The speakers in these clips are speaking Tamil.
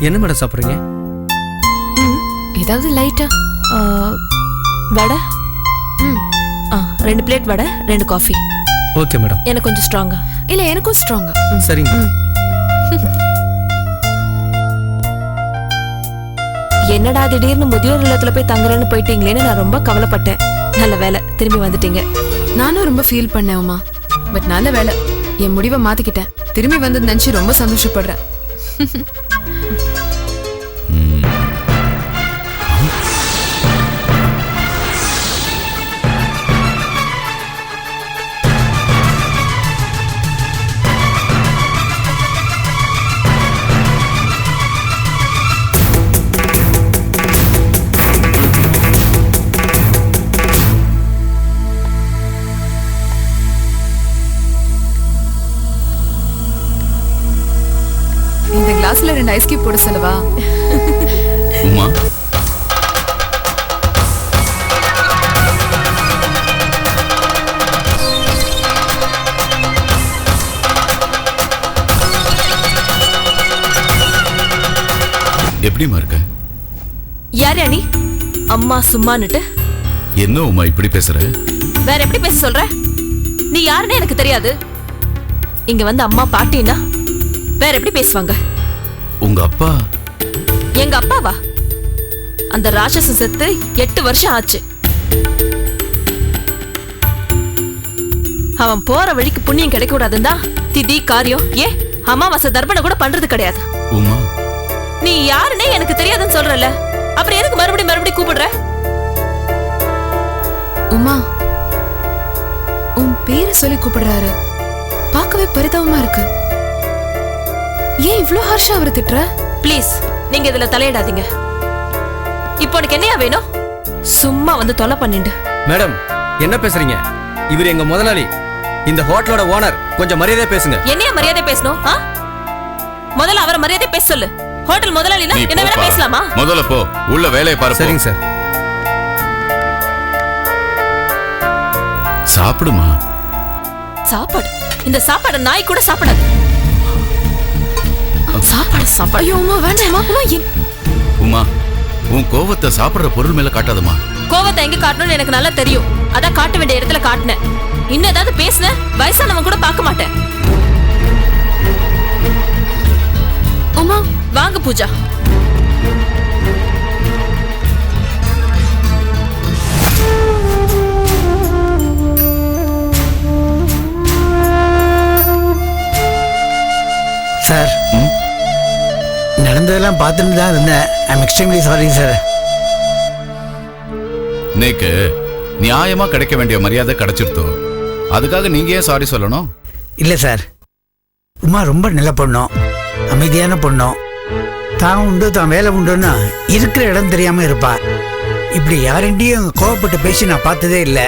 என்ன மேடம் சாப்பிட்றீங்க? ஏதாவது லைட்டா வடை? ம் ஆ ரெண்டு பிளேட் வடை ரெண்டு காஃபி ஓகே மேடம் எனக்கு கொஞ்சம் ஸ்ட்ராங்கா இல்ல எனக்கும் ஸ்ட்ராங்கா சரிங்க. என்னடா திடீர்னு முதியோர் இல்லத்துல போய் தங்குறேன்னு போயிட்டீங்களேன்னு நான் ரொம்ப கவலைப்பட்டேன். நல்ல வேலை. திரும்பி வந்துட்டீங்க. நானும் ரொம்ப ஃபீல் பண்ணேன் உமா. பட் நல்ல வேலை. என் முடிவை மாத்திக்கிட்டேன். திரும்பி வந்தது நினைச்சு ரொம்ப சந்தோஷப்படுறேன். கிளாஸ்ல ரெண்டு ஐஸ் கியூப் போட சொல்லவா? உமா. எப்படிம்மா இருக்க? யார் நீ? அம்மா சும்மான்னுட்டு. என்ன உமா இப்படி பேசுற? வேற எப்படி பேச சொல்ற? நீ யாருன்னு எனக்கு தெரியாது. இங்க வந்து அம்மா பாட்டினா வேற எப்படி பேசுவாங்க? உங்க அப்பா? எங்க அப்பாவா? அந்த ராட்சசன் செத்து எட்டு வருஷம் ஆச்சு. அவன் போற வழிக்கு புண்ணியம் கிடைக்க கூடாதுன்னா திதி காரியம் ஏன் அமாவாசை தர்ப்பணம் கூட பண்றது கிடையாது. உமா? நீ யாருன்னே எனக்கு தெரியாதுன்னு சொல்றல அப்புறம் எதுக்கு மறுபடியும் மறுபடியும் கூப்பிடுற? உமா உன் பேரை சொல்லி கூப்பிடுறாரு. பார்க்கவே பரிதாபமா இருக்கு. ஏன் இவ்ளோ ஹர்ஷா அவரை திட்டுற? ப்ளீஸ் நீங்க இதுல தலையிடாதீங்க. இப்போ உனக்கு என்னையா வேணும்? சும்மா வந்து தொலை பண்ணிண்டு மேடம் என்ன பேசுறீங்க? இவர் எங்க முதலாளி. இந்த ஹோட்டலோட ஓனர் கொஞ்சம் மரியாதை பேசுங்க. என்னையா மரியாதை பேசணும் ஆ? முதல்ல அவரை மரியாதை பேச சொல்லு. ஹோட்டல் முதலாளினா நீ என்ன வேணா போப்பா. பேசலாமா? முதல்ல போ உள்ள வேலையை பாரு போ. சரிங்க சார். சாப்பிடுமா? சாப்பாடு. இந்த சாப்பாடு நாய் கூட சாப்பிடாது. சாப்பாடு சாப்பாடு. ஐயோ உமா வேண்டாம் உமா உன் கோவத்தை சாப்பிடுற பொருள் மேல காட்டாதம்மா. கோவத்தை எங்க காட்டணும்னு எனக்கு நல்லா தெரியும். அதான் காட்ட வேண்டிய இடத்துல காட்டினேன். இன்னும் ஏதாவது பேசுன? வயசானவன் கூட பார்க்க மாட்டேன். உமா வாங்க பூஜா. சார் நடந்ததெல்லாம் பார்த்துட்டு தான் இருந்தேன். ஐம் எக்ஸ்ட்ரீம்லி சாரி சார் நேக்கு நியாயமா கிடைக்க வேண்டிய மரியாதை கிடைச்சிருத்தோ? அதுக்காக நீங்க ஏன் சாரி சொல்லணும்? இல்லை சார் உமா ரொம்ப நல்ல பொண்ணும் அமைதியான பொண்ணும் தான் உண்டு தான் வேலை உண்டுன்னா இருக்கிற இடம் தெரியாம இருப்பா. இப்படி யாருண்டையும் கோவப்பட்டு பேசி நான் பார்த்ததே இல்லை.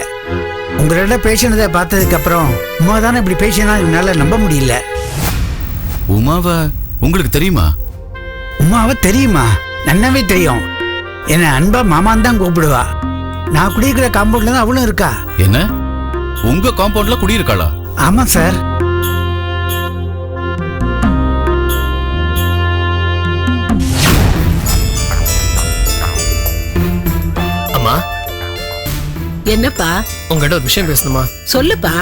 உங்களோட பேசினதை பார்த்ததுக்கு அப்புறம் உமா தானே இப்படி பேசினா என்னால் நம்ப முடியல. உமாவ உங்களுக்கு தெரியுமா? உமாவை தெரியுமா? நன்னாவே தெரியும். என்னை அன்பா மாமான்னு தான் கூப்பிடுவா. நான் குடியிருக்கிற காம்பவுண்ட்ல தான் அவளும் இருக்கா. என்ன? உங்க காம்பவுண்ட்ல குடியிருக்காளா? ஆமா சார். அம்மா. என்னப்பா? உங்ககிட்ட ஒரு விஷயம் பேசணுமா? சொல்லுப்பா.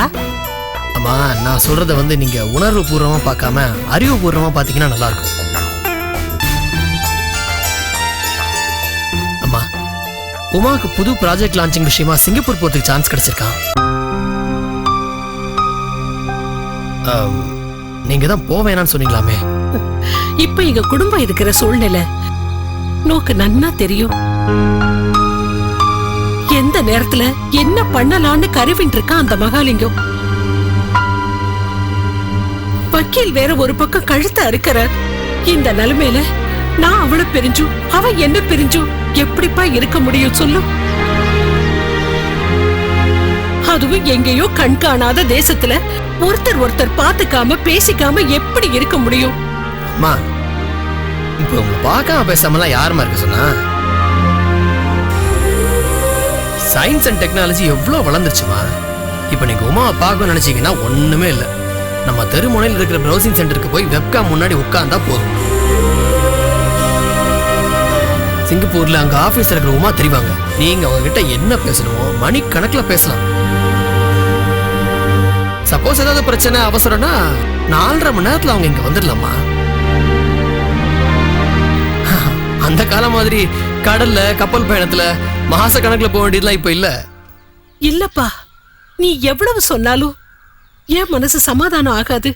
அம்மா நான் சொல்றத வந்து நீங்க உணர்வு பூர்வமா பார்க்காம அறிவு பூர்வமா பாத்தீங்கன்னா நல்லா இருக்கும் உமாவுக்கு புது ப்ராஜெக்ட் லான்ச்சிங் விஷயமா சிங்கப்பூர் போறதுக்கு சான்ஸ் கிடைச்சிருக்கான் நீங்க தான் போவேணான்னு சொன்னீங்களாமே. இப்ப எங்க குடும்பம் இருக்கிற சூழ்நிலை நோக்கு நன்னா தெரியும். எந்த நேரத்துல என்ன பண்ணலாம்னு கருவின் இருக்கான் அந்த மகாலிங்கம்? வக்கீல் வேற ஒரு பக்கம் கழுத்த அறுக்கிறார். இந்த நிலைமையில நான் அவளை பிரிஞ்சும் அவ என்ன பிரிஞ்சும் எப்படிப்பா இருக்க முடியும் சொல்லு. அதுவும் எங்கேயோ கண் காணாத தேசத்துல ஒருத்தர் ஒருத்தர் பாத்துக்காம பேசிக்காம எப்படி இருக்க முடியும்? அம்மா இப்ப உங்க பார்க்காம பேசாமலாம் யாருமா இருக்க சொன்னா? சயின்ஸ் அண்ட் டெக்னாலஜி எவ்வளோ வளர்ந்துருச்சுமா? இப்போ நீங்க உமாவை பார்க்கணும்னு நினைச்சீங்கன்னா ஒண்ணுமே இல்லை. நம்ம தெருமுனையில் இருக்கிற ப்ரௌசிங் சென்டருக்கு போய் வெப்காம் முன்னாடி உட்கார்ந்தா போதும். சிங்கப்பூர்ல அங்க ஆபீஸ் இருக்கிற உமா தெரிவாங்க. நீங்க அவங்க கிட்ட என்ன பேசணுமோ மணி கணக்குல பேசலாம். சப்போஸ் ஏதாவது பிரச்சனை அவசரம்னா நாலரை மணி நேரத்துல அவங்க இங்க வந்துடலாமா? அந்த காலம் மாதிரி கடல்ல கப்பல் பயணத்துல மாச கணக்குல போக வேண்டியதுலாம் இப்ப இல்ல. இல்லப்பா நீ எவ்வளவு சொன்னாலும் என் மனசு சமாதானம் ஆகாது.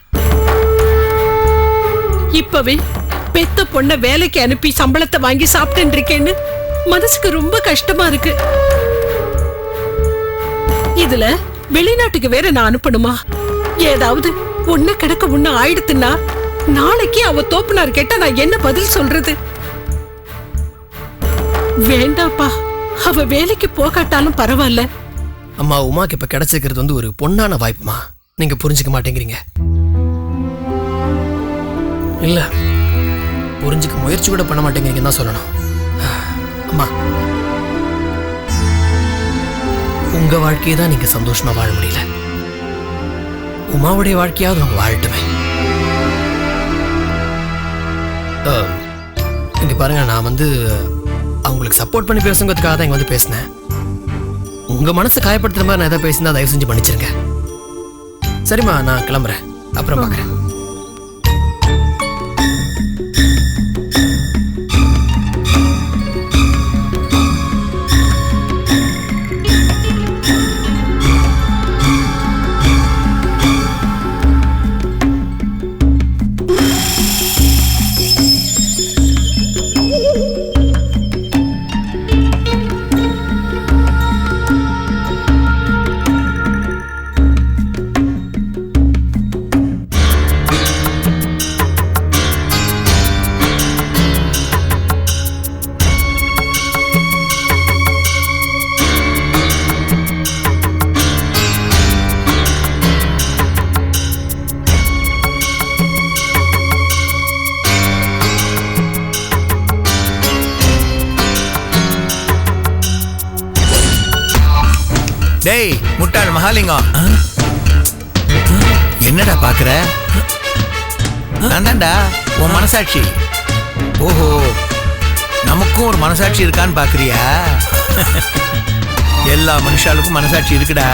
இப்பவே பெத்த பொண்ண வேலைக்கு அனுப்பி சம்பளத்தை வாங்கி சாப்பிட்டு இருக்கேன்னு மனசுக்கு ரொம்ப கஷ்டமா இருக்கு. இதுல வெளிநாட்டுக்கு வேற நான் அனுப்பணுமா? ஏதாவது ஒண்ணு கிடக்க ஒண்ணு ஆயிடுத்துன்னா நாளைக்கு அவ தோப்புனார் கேட்டா நான் என்ன பதில் சொல்றது? வேண்டாப்பா அவ வேலைக்கு போகாட்டாலும் பரவாயில்ல. அம்மா உமாக்கு இப்ப கிடைச்சிருக்கிறது வந்து ஒரு பொன்னான வாய்ப்புமா? நீங்க புரிஞ்சுக்க மாட்டேங்கிறீங்க. இல்ல. புரிஞ்சுக்க முயற்சி கூட பண்ண மாட்டேங்கிறீங்கன்னு தான் சொல்லணும். அம்மா. உங்க வாழ்க்கையை தான் நீங்க சந்தோஷமா வாழ முடியல. உமாவுடைய வாழ்க்கையாவது அவங்க வாழட்டுமே. இங்க பாருங்க நான் வந்து அவங்களுக்கு சப்போர்ட் பண்ணி பேசுங்கிறதுக்காக தான் இங்க வந்து பேசினேன். உங்க மனசு காயப்படுத்துற மாதிரி நான் எதாவது பேசினா தயவு செஞ்சு மன்னிச்சிருங்க. சரிம்மா நான் கிளம்புறேன். அப்புறம் பார்க்குறேன் டேய் முட்டாள் மகாலிங்கம். என்னடா பாக்குற? நான் உன் மனசாட்சி. ஓஹோ நமக்கும் ஒரு மனசாட்சி இருக்கான்னு பாக்குறியா? எல்லா மனுஷாளுக்கும் மனசாட்சி இருக்குடா.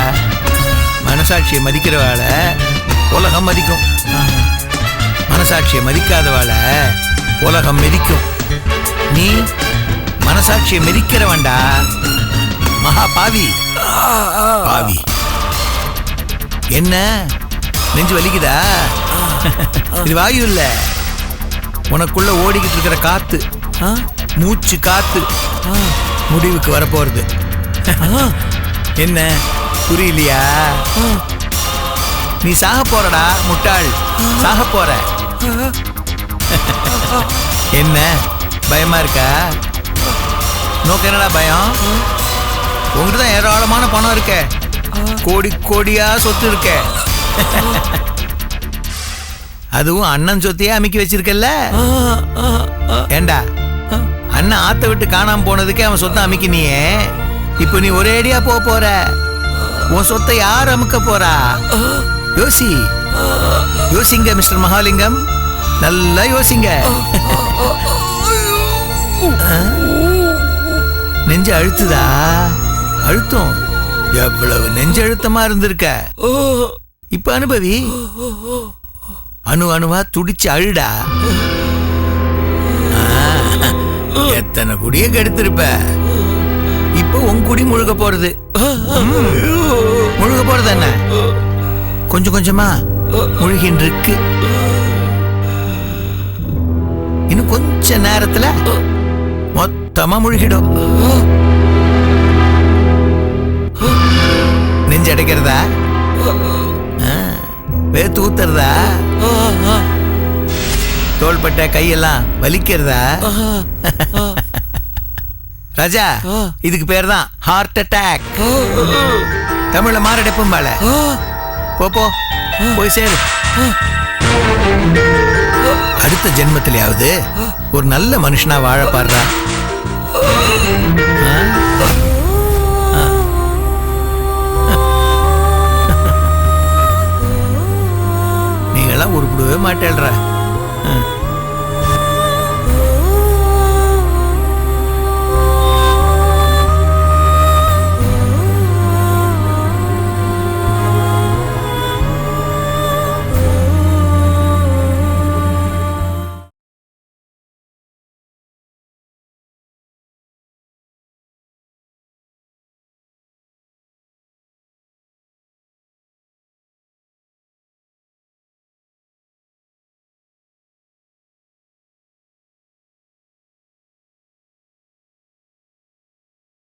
மனசாட்சியை மதிக்கிறவாள உலகம் மதிக்கும். மனசாட்சியை மதிக்காதவாள உலகம் மிதிக்கும். நீ மனசாட்சியை மெதிக்கிறவன்டா. மகா பாவி பாவி. என்ன? நெஞ்சு வலிக்குதா? இது வாயு இல்ல உனக்குள்ள ஓடிக்கிட்டு இருக்கிற காத்து. ஆ? மூச்சு காத்து. முடிவுக்கு வரப்போறது. என்ன? புரியலையா? நீ சாக போறடா முட்டாள். சாக போற. என்ன? பயமா இருக்கா? நோக்கு என்னடா பயம்? உங்ககிட்ட தான் ஏராளமான பணம் இருக்க. கோடி கோடியா சொத்து இருக்க. அதுவும் அண்ணன் சொத்தையே அமைக்கி வச்சிருக்கல்ல? ஏண்டா? அண்ணன் ஆத்த விட்டு காணாம போனதுக்கே அவன் சொத்தை அமைக்கினியே. இப்போ நீ ஒரேடியா போக போற? உன் சொத்தை யார் அமுக்க போறா? யோசி. யோசிங்க மிஸ்டர் மகாலிங்கம். நல்லா யோசிங்க? நெஞ்சு அழுத்துதா? அழுத்தம். எவ்வளவு நெஞ்சு அழுத்தமா இருந்திருக்க இப்ப அனுபவி. அணு அணுவா துடிச்சு அழுடா. எத்தனை குடிய கெடுத்திருப்ப. இப்ப உன் குடி முழுக போறது. முழுக போறது என்ன? கொஞ்சம் கொஞ்சமா முழுகின்னு இருக்கு இன்னும் கொஞ்ச நேரத்துல மொத்தமா முழுகிடும். நெஞ்சு அடைக்கிறதா? வேத்து ஊத்துறதா? தோள்பட்ட கையெல்லாம் வலிக்கிறதா? ராஜா இதுக்கு பேர் தான் ஹார்ட் அட்டாக் தமிழ்ல மாரடைப்பும் மேல போ போ போய் சேரு. அடுத்த ஜென்மத்திலேயாவது ஒரு நல்ல மனுஷனா வாழ பாடுறா. మాట్లాడరా.